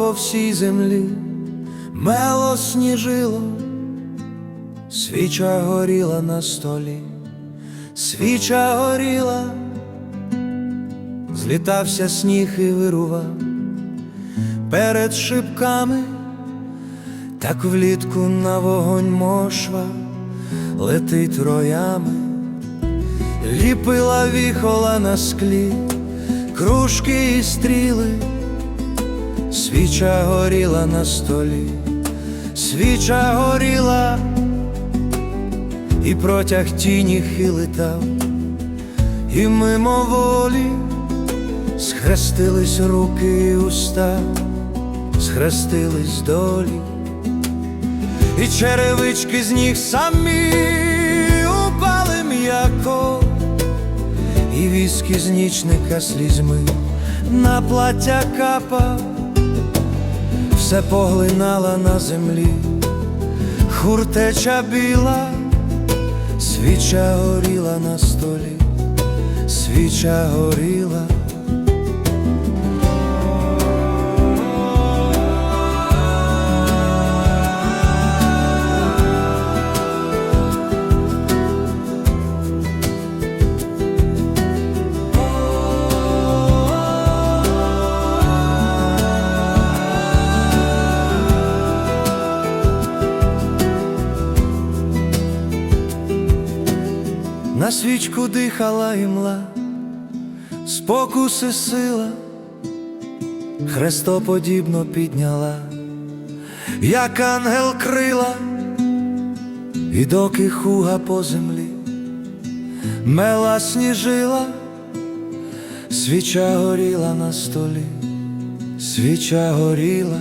по всій землі, мело сніжило, свіча горіла на столі, свіча горіла, злітався сніг і вирував перед шибками, так влітку на вогонь мошва летить роями, ліпила віхола на склі, кружки і стріли, свіча горіла на столі, свіча горіла, і протяг тіні хилитав, і мимоволі схрестились руки і уста, схрестились долі, і черевички з ніг самі упали м'яко, і віскі з нічника слізьми на плаття капав, все поглинала на землі, хуртеча біла, свіча горіла на столі, свіча горіла. На свічку дихала імла, спокуси сила, хрестоподібно підняла, як ангел крила, і доки хуга по землі, мела сніжила, свіча горіла на столі, свіча горіла.